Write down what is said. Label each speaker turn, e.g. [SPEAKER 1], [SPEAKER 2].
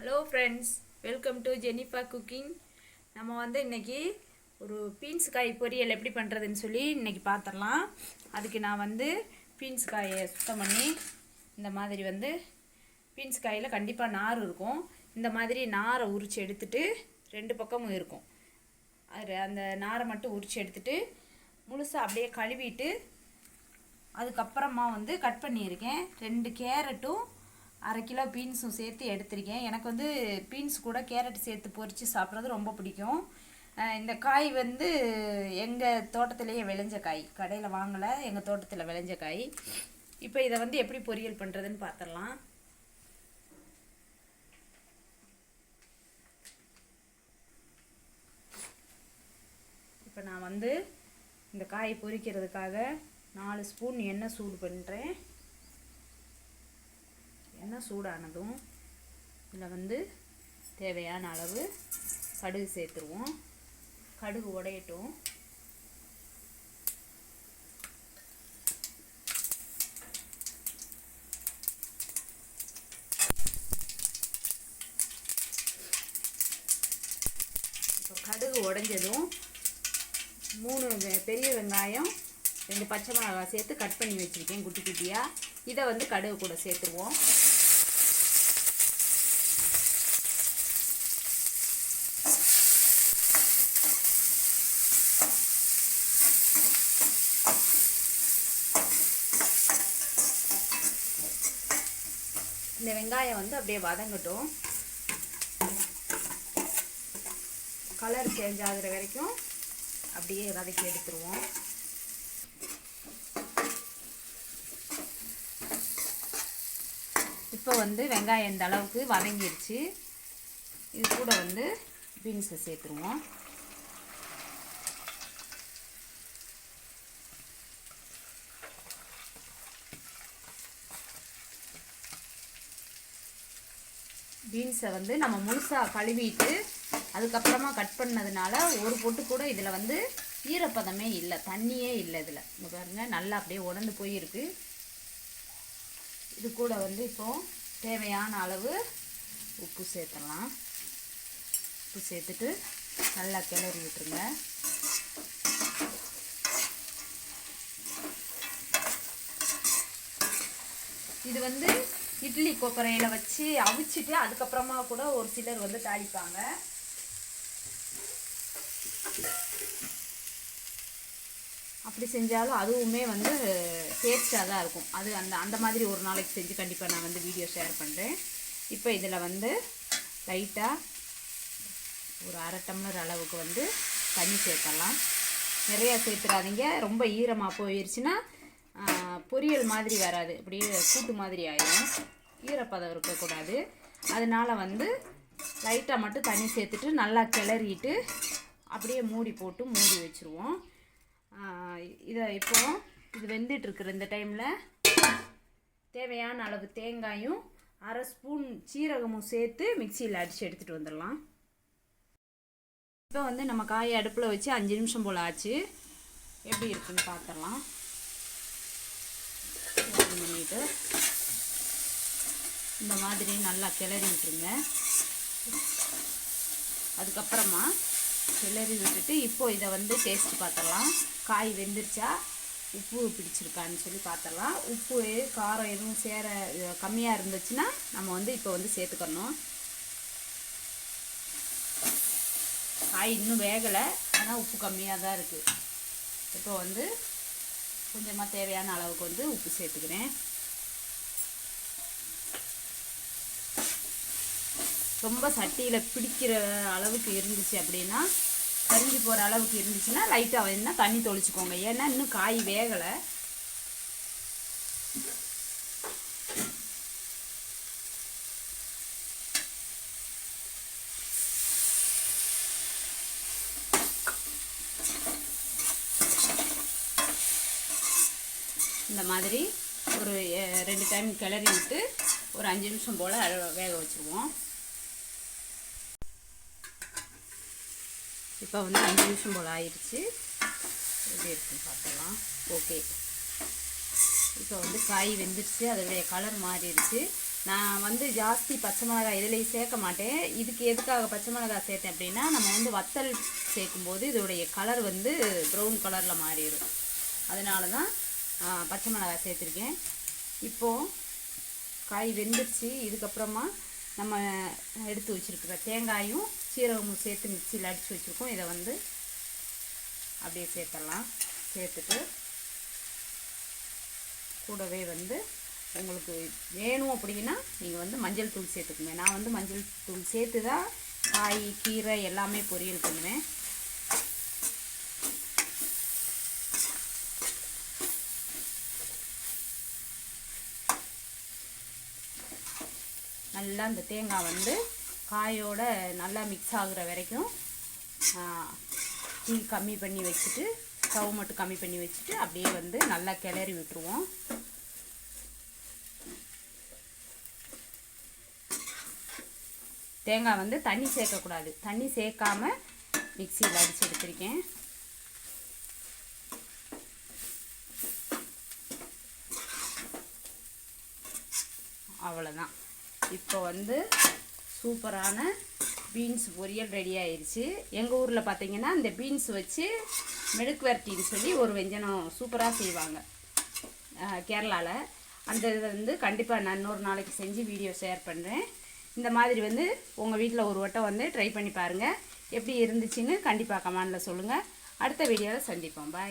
[SPEAKER 1] Hello friends welcome to Jenifa cooking நம்ம வந்து இன்னைக்கு ஒரு பீன்ஸ் காய் பொரியல் எப்படி பண்ணுறதுன்னு சொல்லி இன்னைக்கு பார்த்துடலாம் அதுக்கு நான் வந்து பீன்ஸ் காயை சுத்தம் பண்ணி இந்த மாதிரி வந்து பீன்ஸ் காயில் கண்டிப்பாக நார் இருக்கும். இந்த மாதிரி நாரை உரித்து எடுத்துட்டு ரெண்டு பக்கமும் இருக்கும். அது அந்த நாரை மட்டும் உரித்து எடுத்துட்டு முழுசாக அப்படியே கழுவிட்டு அதுக்கப்புறமா வந்து கட் பண்ணியிருக்கேன். ரெண்டு கேரட்டும் அரை கிலோ பீன்ஸும் சேர்த்து எடுத்திருக்கேன். எனக்கு வந்து பீன்ஸ் கூட கேரட் சேர்த்து பொரித்து சாப்பிட்றது ரொம்ப பிடிக்கும். இந்த காய் வந்து எங்கள் தோட்டத்திலேயே விளைஞ்ச காய். கடையில் வாங்கலை எங்கள் தோட்டத்தில் விளைஞ்ச காய். இப்போ இதை வந்து எப்படி பொரியல் பண்ணுறதுன்னு பார்த்துடலாம் இப்போ நான் வந்து இந்த காய் பொரிக்கிறதுக்காக நாலு ஸ்பூன் எண்ணெய் சூடு பண்ணுறேன் எண்ணெய் சூடானதும் இதில் வந்து தேவையான அளவு கடுகு சேர்த்துருவோம். கடுகு உடையட்டும். இப்போ கடுகு உடைஞ்சதும் மூணு வெ- பெரிய வெங்காயம் ரெண்டு பச்சை மிளகாய் சேர்த்து கட் பண்ணி வச்சுருக்கேன் குட்டி குட்டியாக இதை வந்து கடுகு கூட சேர்த்துருவோம். இந்த வெங்காயம் வந்து அப்படியே வதங்கட்டும். கலர் சேஞ்ச் ஆகுற வரைக்கும் அப்படியே வதக்கி எடுத்துருவோம். இப்போ வந்து வெங்காயம் இந்த அளவுக்கு வதங்கிருச்சு. இது கூட வந்து பீன்ஸை சேர்த்துருவோம். பீன்ஸை வந்து நம்ம முழுசாக கழுவிட்டு அதுக்கப்புறமா கட் பண்ணதுனால ஒரு பொட்டு கூட இதில் வந்து ஈரப்பதமே இல்லை தண்ணியே இல்லை இதில். இங்கே பாருங்கள் நல்லா அப்படியே உடந்து போயிருக்கு. இது கூட வந்து இப்போ தேவையான அளவு உப்பு சேர்த்துடலாம். உப்பு சேர்த்துட்டு நல்லா கிளறி விட்டுருங்க. இது வந்து இட்லி கொக்கரையில் வச்சு அவிச்சிட்டு அதுக்கப்புறமா கூட ஒரு சிலர் வந்து தாளிப்பாங்க. அப்படி செஞ்சாலும் அதுவுமே வந்து டேஸ்ட்டாக தான் இருக்கும். அது அந்த அந்த மாதிரி ஒரு நாளைக்கு செஞ்சு கண்டிப்பாக நான் வந்து வீடியோ ஷேர் பண்ணுறேன் இப்போ இதில் வந்து லைட்டாக ஒரு அரை டம்ளர் அளவுக்கு வந்து தண்ணி சேர்க்கலாம் நிறையா சேர்த்துடாதீங்க. ரொம்ப ஈரமாக போயிடுச்சுன்னா பொரியல் மாதிரி வராது. அப்படியே கூட்டு மாதிரி ஆயிடும் ஈரப்பதம் இருக்கக்கூடாது. அதனால வந்து லைட்டாக மட்டும் தண்ணி சேர்த்துட்டு நல்லா கிளறிட்டு அப்படியே மூடி போட்டு மூடி வச்சுருவோம். இதை இப்போ இது வெந்துட்டுருக்குற இந்த டைமில் தேவையான அளவு தேங்காயும் அரை ஸ்பூன் சீரகமும் சேர்த்து மிக்சியில் அடித்து எடுத்துகிட்டு வந்துடலாம். இப்போ வந்து நம்ம காயை அடுப்பில் வச்சு அஞ்சு நிமிஷம் போல் ஆச்சு. எப்படி இருக்குன்னு பார்த்துடலாம் ஓப்பன் பண்ணிவிட்டு இந்த மாதிரி நல்லா கிளறி விட்டுருங்க அதுக்கப்புறமா கிளறி விட்டுட்டு இப்போ இதை வந்து டேஸ்ட் பார்த்துடலாம். காய் வெந்துருச்சா? உப்பு பிடிச்சிருக்கான்னு சொல்லி பார்த்துடலாம். உப்பு காரம் எதுவும் சேர கம்மியாக இருந்துச்சுன்னா நம்ம வந்து இப்போ வந்து சேர்த்துக்கணும். காய் இன்னும் வேகலை ஆனால் உப்பு கம்மியாக தான் இருக்குது இப்போ வந்து கொஞ்சமாக தேவையான அளவுக்கு வந்து உப்பு சேர்த்துக்கிறேன். ரொம்ப சட்டியில் பிடிக்கிற அளவுக்கு இருந்துச்சு அப்படின்னா கரிஞ்சு போகிற அளவுக்கு இருந்துச்சுன்னா லைட்டாக வேணுன்னா தண்ணி தொளிச்சுக்கோங்க. ஏன்னா இன்னும் காய் வேகலை. இந்த மாதிரி ஒரு ரெண்டு டைம் கிளறி விட்டு ஒரு அஞ்சு நிமிஷம் போல் வேக வச்சுருவோம். இப்போ வந்து அஞ்சு நிமிஷம் போல் ஆயிடுச்சு. எப்படி இருக்குன்னு பார்த்துக்கலாம் ஓகே இப்போ வந்து காய் வெந்துருச்சு. அதோடைய கலர் மாறிடுச்சு. நான் வந்து ஜாஸ்தி பச்சை மிளகாய் இதுலேயும் சேர்க்க மாட்டேன். இதுக்கு எதுக்காக பச்சை மிளகாய் சேர்த்தேன் அப்படின்னா நம்ம வந்து வத்தல் சேர்க்கும்போது இதோடைய கலர் வந்து ப்ரௌன் கலரில் மாறிடும். அதனால தான் பச்சை மிளகாய் சேர்த்துருக்கேன். இப்போது காய் வெந்துருச்சு இதுக்கப்புறமா நம்ம எடுத்து வச்சுருக்கிற தேங்காயும் சீரகமும் சேர்த்து மிக்சியில் அடித்து வச்சுருக்கோம். இதை வந்து அப்படியே சேர்த்துடலாம் சேர்த்துட்டு கூடவே வந்து உங்களுக்கு வேணும் அப்படின்னா நீங்கள் வந்து மஞ்சள் தூள் சேர்த்துக்குங்க. நான் வந்து மஞ்சள் தூள் சேர்த்து தான் காய் கீரை எல்லாமே பொரியல் பண்ணுவேன். நல்லா இந்த தேங்காய் வந்து காயோட நல்லா மிக்ஸ் ஆகுற வரைக்கும் தீ கம்மி பண்ணி வச்சுட்டு ஸ்டவ் மட்டும் கம்மி பண்ணி வச்சுட்டு அப்படியே வந்து நல்லா கிளறி விட்டுருவோம். தேங்காய் வந்து தண்ணி சேர்க்கக்கூடாது. தண்ணி சேர்க்காம மிக்சியில் அடித்து எடுத்திருக்கேன். அவ்வளோதான் இப்போ வந்து சூப்பரான பீன்ஸ் பொரியல் ரெடி ஆயிடுச்சு எங்கள் ஊரில் பார்த்தீங்கன்னா இந்த பீன்ஸ் வச்சு மெழுக்கு வரட்டின்னு சொல்லி ஒரு வெஞ்சனம் சூப்பராக செய்வாங்க. கேரளாவில் அந்த இதை வந்து கண்டிப்பாக நான் இன்னொரு நாளைக்கு செஞ்சு வீடியோ ஷேர் பண்ணுறேன் இந்த மாதிரி வந்து உங்கள் வீட்டில் ஒரு வட்டம் வந்து ட்ரை பண்ணி பாருங்கள் எப்படி இருந்துச்சுன்னு கண்டிப்பாக கமெண்டில் சொல்லுங்கள் அடுத்த வீடியோவில் சந்திப்போம். பாய்